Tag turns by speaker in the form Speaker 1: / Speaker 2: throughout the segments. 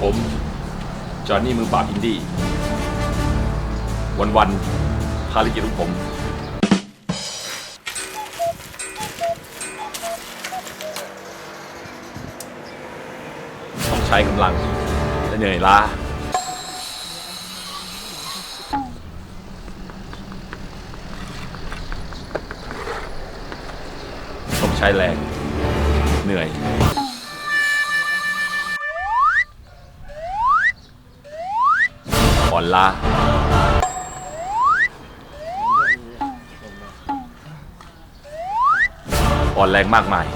Speaker 1: ผมจอห์นนี่มือปราบอินดี้ วันๆภารกิจของผม ต้องใช้กำลังและเหนื่อยล้าต้องใช้แรง เหนื่อย อ่อนล้าอ่อนแรงมากมาย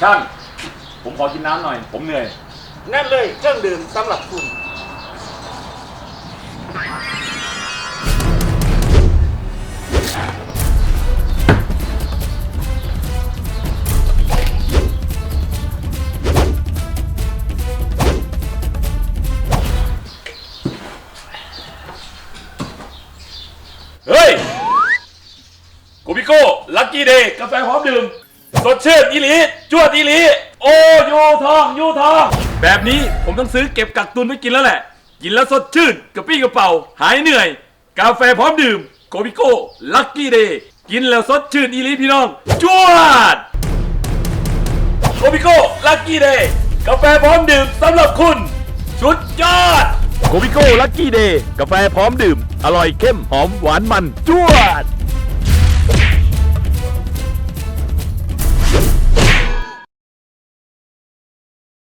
Speaker 1: ช่าง ผมขอกินน้ำหน่อย ผมเหนื่อย
Speaker 2: นั่นเลยเครื่องดื่มสำหรับคุณ
Speaker 1: เฮ้ยโกบิโก้ ลักกี้เดย์กาแฟพร้อมดื่ม สดชื่นอีหลี จวดอีหลี โอ้ยูทอง ยูทอง แบบนี้ผมต้องซื้อเก็บกักตุนไว้กินแล้วแหละ กินแล้วสดชื่นกระปี้กระเป๋า หายเหนื่อย กาแฟพร้อมดื่มโกบิโก้ลักกี้เดย์กินแล้วสดชื่นอีลีพี่น้องจวดโกบิโก้ลักกี้เดย์กาแฟพร้อมดื่มสำหรับคุณ สุดยอดโกบิโก้ลักกี้เดย์กาแฟพร้อมดื่ม อร่อยเข้มหอมหวานมันจวด